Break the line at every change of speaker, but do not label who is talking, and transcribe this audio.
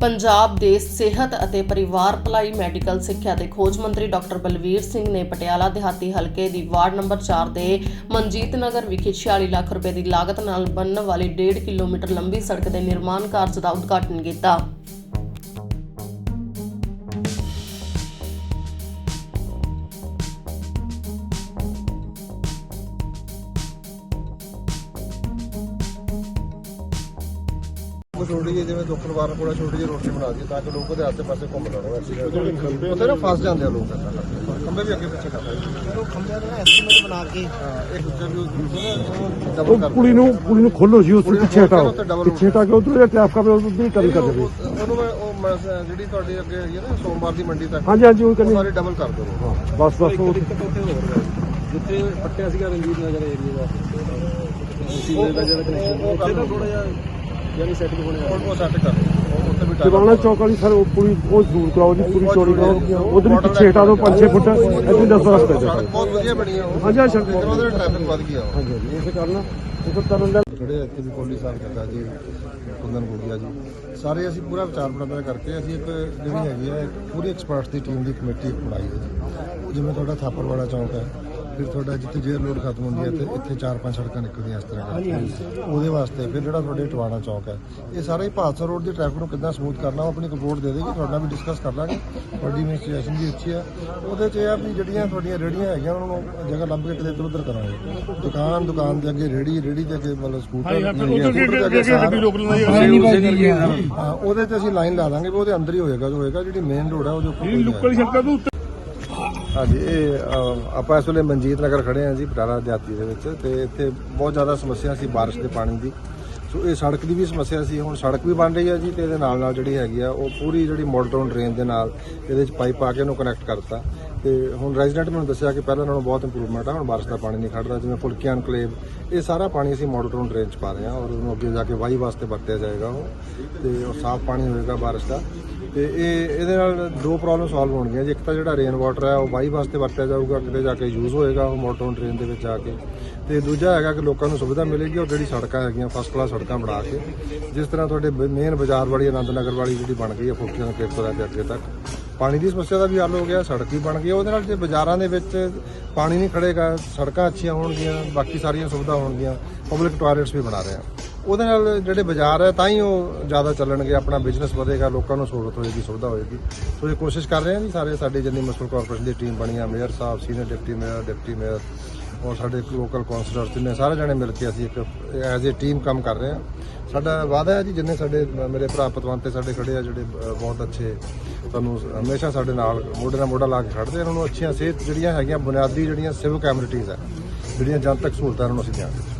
ਪੰਜਾਬ ਦੇ ਸਿਹਤ ਅਤੇ ਪਰਿਵਾਰ ਭਲਾਈ ਮੈਡੀਕਲ ਸਿੱਖਿਆ ਤੇ ਖੋਜ ਮੰਤਰੀ ਡਾਕਟਰ ਬਲਵੀਰ ਸਿੰਘ ਨੇ ਪਟਿਆਲਾ ਦਿਹਾਤੀ ਹਲਕੇ ਦੀ ਵਾਰਡ ਨੰਬਰ 4 ਦੇ ਮਨਜੀਤ ਨਗਰ ਵਿਖੇ 46 ਲੱਖ ਰੁਪਏ ਦੀ ਲਾਗਤ ਨਾਲ ਬਣਨ ਵਾਲੀ 1.5 ਕਿਲੋਮੀਟਰ ਲੰਬੀ ਸੜਕ ਦੇ ਨਿਰਮਾਣ ਕਾਰਜ ਦਾ ਉਦਘਾਟਨ ਕੀਤਾ।
ਉਹ ਛੋਟੀ ਜਿਹੀ ਜਿਵੇਂ ਦੁੱਖ ਨਿਵਾਰਨ ਕੋਲ ਛੋਟੀ ਜਿਹੀ ਰੋਟੀ ਬਣਾ ਦਈਏ ਤਾਂ ਕਿ ਲੋਕ ਉਹਦੇ ਆਸੇ ਪਾਸੇ ਘੁੰਮ ਲੈਣ ਉੱਥੇ ਨਾ ਫਸ ਜਾਂਦੇ ਆ ਲੋਕ ਖੰਭੇ ਵੀ ਅੱਗੇ ਪਿੱਛੇ ਕਰਦੇ
ਉਹ ਖੰਭਿਆਂ ਦਾ ਐਸਟੀਮੇਟ ਬਣਾ ਕੇ
ਹਾਂ ਇੱਕ ਦੂਜੇ ਵੀ ਉਹ
ਉਹ
ਡਬਲ ਕਰ
ਕੁੜੀ ਨੂੰ ਕੁੜੀ ਨੂੰ ਖੋਲੋ ਜੀ ਉਸ
ਕੁੜੀ ਨੂੰ
ਪਿੱਛੇ ਹਟਾਓ ਪਿੱਛੇ ਹਟਾ ਕੇ ਉਧਰ ਟ੍ਰੈਫਿਕ ਆਪੇ ਉਧਰ ਹੀ ਟਰਨ ਕਰ ਦੇਵੇ
ਉਹਨੂੰ ਮੈਂ ਉਹ ਮੈਂ ਜਿਹੜੀ ਤੁਹਾਡੀ ਅੱਗੇ ਹੈਗੀ ਹੈ ਨਾ ਸੋਮਵਾਰ ਦੀ ਮੰਡੀ ਤੱਕ
ਹਾਂਜੀ ਹਾਂਜੀ ਉਹ
ਉਹ
ਕਰਨੀ
ਸਾਰੀ ਡਬਲ ਕਰ ਦਿਓ
ਹਾਂ, ਬਸ ਬਸ ਉਹ
ਜਿੱਥੇ ਪੱਟਿਆ ਸੀਗਾ ਰਣਜੀਤ ਨਗਰ ਏਰੀਆ ਦਾ ਸੀਵਰੇਜ ਦਾ ਜਿਹੜਾ ਕਨੈਕਸ਼ਨ
ਉਹ ਕਰ
ਥੋੜਾ ਜਿਹਾ ਯਾਨੀ ਸੈੱਟ ਹੋਣੇ
ਉਹ ਉਹ ਸੈੱਟ ਕਰ ਉਹ ਉੱਥੇ ਵੀ ਟਾਇਰ
ਦਿਵਾਣਾ ਚੌਕ ਵਾਲੀ ਸਰ ਉਹ ਪੂਰੀ ਉਹ ਦੂਰ ਕਰਾਓ ਜੀ ਪੂਰੀ ਚੌੜੀ ਕਰਾਓ। ਉਧਰ ਹੀ ਪਿੱਛੇ ਹਟਾ ਦਿਓ 5-6 ਫੁੱਟ ਇੱਥੇ 10 ਰਸਤੇ ਦੇ
ਸੜਕ ਬਹੁਤ ਵਧੀਆ ਬਣੀ ਆ ਉਹ।
ਹਾਂਜੀ, ਹਾਂ, ਸੜਕ ਬਹੁਤ
ਉਹਦੇ ਟ੍ਰੈਫਿਕ ਵੱਧ ਗਿਆ। ਉਹ
ਹਾਂਜੀ ਹਾਂਜੀ ਇਸੇ ਕਰਨਾ ਇਸੇ ਤਰਨ ਦਾ
ਜਿਹੜੇ ਇੱਥੇ ਵੀ ਕੋਲੀ ਸਾਹਿਬ ਕਰਦਾ ਜੀ ਕੁੰਦਨ ਗੋਗਿਆ ਜੀ ਸਾਰੇ ਅਸੀਂ ਪੂਰਾ ਵਿਚਾਰ ਵਟਾਂਦਰਾ ਕਰਕੇ ਅਸੀਂ ਇੱਕ ਜਿਹੜੀ ਹੈਗੀ ਹੈ ਪੂਰੀ ਐਕਸਪਰਟਸ ਦੀ ਟੀਮ ਦੀ ਕਮੇਟੀ ਬਣਾਈ ਹੈ ਜੀ। ਜਿਵੇਂ ਤੁਹਾਡਾ ਥਾਪਰਵਾੜਾ ਚੌਂਕ ਹੈ ਫਿਰ ਤੁਹਾਡਾ ਜਿੱਥੇ ਜੇਰ ਰੋਡ ਖਤਮ ਹੁੰਦੀ ਹੈ ਤੇ ਇੱਥੇ ਚਾਰ ਪੰਜ ਸੜਕਾਂ ਨਿਕਲਦੀਆਂ ਇਸ ਤਰ੍ਹਾਂ ਕਰਕੇ। ਉਹਦੇ ਵਾਸਤੇ ਫਿਰ ਜਿਹੜਾ ਤੁਹਾਡੇ ਟਵਾਣਾ ਚੌਂਕ ਹੈ ਇਹ ਸਾਰਾ ਹੀ ਭਾਦਸਾ ਰੋਡ ਦੀ ਟ੍ਰੈਫਿਕ ਨੂੰ ਕਿੱਦਾਂ ਸਮੂਥ ਕਰਨਾ ਉਹ ਆਪਣੀ ਰਿਪੋਰਟ ਦੇ ਦੇਗੀ ਤੁਹਾਡਾ ਵੀ ਡਿਸਕਸ ਕਰ ਲਾਂਗੇ। ਤੁਹਾਡੀ ਇਨਵੈਸਟੀਗੇਸ਼ਨ ਵੀ ਅੱਛੀ ਹੈ। ਉਹਦੇ 'ਚ ਇਹ ਆ ਵੀ ਜਿਹੜੀਆਂ ਤੁਹਾਡੀਆਂ ਰੇੜੀਆਂ ਹੈਗੀਆਂ ਉਹਨਾਂ ਨੂੰ ਜਗ੍ਹਾ ਲੱਭ ਕੇ ਕਿਤੇ ਉੱਧਰ ਕਰਾਂਗੇ। ਦੁਕਾਨ ਦੁਕਾਨ ਦੇ ਅੱਗੇ ਰੇੜੀ ਰੇੜੀ ਦੇ ਅੱਗੇ ਮਤਲਬ ਸਕੂਟਰ ਉਹਦੇ ਤੇ ਅਸੀਂ ਲਾਈਨ ਲਾ ਦਾਂਗੇ ਵੀ ਉਹਦੇ ਅੰਦਰ ਹੀ ਹੋਏਗਾ ਜੋ ਹੋਏਗਾ ਜਿਹੜੀ ਮੇਨ ਰੋਡ ਹੈ। ਉਹਦੇ ਉੱਪਰ ਹਾਂਜੀ ਇਹ ਅ, ਆਪਾਂ ਇਸ ਵੇਲੇ ਮਨਜੀਤ ਨਗਰ ਖੜੇ ਹਾਂ ਜੀ ਪਟਾਲਾ ਦਿਹਾਤੀ ਦੇ ਵਿੱਚ ਤੇ ਇੱਥੇ ਬਹੁਤ ਜ਼ਿਆਦਾ ਸਮੱਸਿਆ ਸੀ ਬਾਰਿਸ਼ ਦੇ ਪਾਣੀ ਦੀ। ਸੋ ਇਹ ਸੜਕ ਦੀ ਵੀ ਸਮੱਸਿਆ ਸੀ ਹੁਣ ਸੜਕ ਵੀ ਬਣ ਰਹੀ ਹੈ ਜੀ ਤੇ ਇਹਦੇ ਨਾਲ ਨਾਲ ਜਿਹੜੀ ਹੈਗੀ ਆ ਉਹ ਪੂਰੀ ਜਿਹੜੀ ਮੋਡਰਨ ਡਰੇਨ ਦੇ ਨਾਲ ਇਹਦੇ ਵਿੱਚ ਪਾਈਪ ਪਾ ਕੇ ਉਹਨੂੰ ਕਨੈਕਟ ਕਰਤਾ। ਤੇ ਹੁਣ ਰੈਜ਼ੀਡੈਂਟ ਮੈਨੂੰ ਦੱਸਿਆ ਕਿ ਪਹਿਲਾਂ ਨਾਲੋਂ ਬਹੁਤ ਇੰਪਰੂਵਮੈਂਟ ਆ ਹੁਣ ਬਾਰਿਸ਼ ਦਾ ਪਾਣੀ ਨਹੀਂ ਖੜਦਾ ਜਿਵੇਂ ਫੁਲਕੀਆਂ ਐਨਕਲੇਵ ਇਹ ਸਾਰਾ ਪਾਣੀ ਅਸੀਂ ਮੋਡਰਨ ਡਰੇਨ ਚ ਪਾ ਰਹੇ ਹਾਂ ਔਰ ਉਹਨੂੰ ਅੱਗੇ ਜਾ ਕੇ ਵਾਹੀ ਵਾਸਤੇ ਵਰਤਿਆ ਜਾਏਗਾ ਉਹ ਤੇ ਉਹ ਸਾਫ਼ ਪਾਣੀ ਹੋਏਗਾ ਬਾਰਿਸ਼ ਦਾ। ਤੇ ਇਹ, ਇਹਦੇ ਨਾਲ ਦੋ ਪ੍ਰੋਬਲਮ ਸੋਲਵ ਹੋਣਗੀਆਂ ਜੀ। ਇੱਕ ਤਾਂ ਜਿਹੜਾ ਰੇਨ ਵਾਟਰ ਹੈ, ਉਹ ਵਾਈ ਵਾਸਤੇ ਵਰਤਿਆ ਜਾਊਗਾ, ਕਿਤੇ ਜਾ ਕੇ ਯੂਜ਼ ਹੋਏਗਾ ਉਹ ਮੋਟਰ ਟ੍ਰੇਨ ਦੇ ਵਿੱਚ ਜਾ ਕੇ। ਤੇ ਦੂਜਾ ਹੈਗਾ ਕਿ ਲੋਕਾਂ ਨੂੰ ਸੁਵਿਧਾ ਮਿਲੇਗੀ ਔਰ ਜਿਹੜੀ ਸੜਕਾਂ ਹੈਗੀਆਂ ਫਸਟ ਕਲਾਸ ਸੜਕਾਂ ਬਣਾ ਕੇ। ਜਿਸ ਤਰ੍ਹਾਂ ਤੁਹਾਡੇ ਮੇਨ ਬਾਜ਼ਾਰ ਵਾਲੀ ਆਨੰਦ ਨਗਰ ਵਾਲੀ ਜਿਹੜੀ ਬਣ ਗਈ ਹੈ ਫੁਕਰੀਆਂ ਦੇ ਖੇਤ ਤੋਂ ਲੈ ਕੇ ਅੱਗੇ ਤੱਕ। ਪਾਣੀ ਦੀ ਸਮੱਸਿਆ ਦਾ ਵੀ ਹੱਲ ਹੋ ਗਿਆ, ਸੜਕ ਵੀ ਬਣ ਗਈ। ਉਹਦੇ ਨਾਲ ਜੇ ਬਾਜ਼ਾਰਾਂ ਦੇ ਵਿੱਚ ਪਾਣੀ ਨਹੀਂ ਖੜੇਗਾ ਸੜਕਾਂ ਅੱਛੀਆਂ ਹੋਣਗੀਆਂ, ਬਾਕੀ ਸਾਰੀਆਂ ਸੁਵਿਧਾ ਹੋਣਗੀਆਂ ਪਬਲਿਕ ਟਾਇਲਟਸ ਵੀ ਬਣਾ ਰਹੇ ਆ ਉਹਦੇ ਨਾਲ ਜਿਹੜੇ ਬਾਜ਼ਾਰ ਹੈ ਤਾਂ ਹੀ ਉਹ ਜ਼ਿਆਦਾ ਚੱਲਣਗੇ, ਆਪਣਾ ਬਿਜ਼ਨਸ ਵਧੇਗਾ, ਲੋਕਾਂ ਨੂੰ ਸਹੂਲਤ ਹੋਏਗੀ, ਸੁਵਿਧਾ ਹੋਏਗੀ ਸੋ ਇਹ ਕੋਸ਼ਿਸ਼ ਕਰ ਰਹੇ ਹਾਂ ਜੀ ਸਾਰੇ, ਸਾਡੇ ਜਿੰਨੀ ਮਸਲ ਕਾਰਪੋਰੇਸ਼ਨ ਦੀ ਟੀਮ ਬਣੀ ਆ ਮੇਅਰ ਸਾਹਿਬ senior deputy mayor deputy mayor ਔਰ ਸਾਡੇ ਲੋਕਲ ਕਾਉਂਸਲਰ ਜਿੰਨੇ ਸਾਰੇ ਜਣੇ ਮਿਲ ਕੇ ਅਸੀਂ ਇੱਕ ਐਜ਼ ਏ ਟੀਮ ਕੰਮ ਕਰ ਰਹੇ ਹਾਂ ਸਾਡਾ ਵਾਅਦਾ ਹੈ ਜੀ, ਜਿੰਨੇ ਸਾਡੇ ਮੇਰੇ ਭਰਾ ਪਤਵੰਤੇ ਸਾਡੇ ਖੜੇ ਆ, ਜਿਹੜੇ ਬਹੁਤ ਅੱਛੇ ਤੁਹਾਨੂੰ ਹਮੇਸ਼ਾ ਸਾਡੇ ਨਾਲ ਮੋਢੇ ਨਾਲ ਮੋਢਾ ਲਾ ਕੇ ਖੜਦੇ ਆ। ਉਹਨਾਂ ਨੂੰ ਅੱਛੀਆਂ ਸਿਹਤ ਜਿਹੜੀਆਂ ਹੈਗੀਆਂ, ਬੁਨਿਆਦੀ ਜਿਹੜੀਆਂ ਸਿਵਕ ਐਮਿਨਿਟੀਜ਼ ਹੈ ਜਿਹੜੀਆਂ ਜਨਤਕ ਸਹੂਲਤਾਂ ਉਹਨਾਂ ਨੂੰ ਅਸੀਂ ਦਿਆਂਗੇ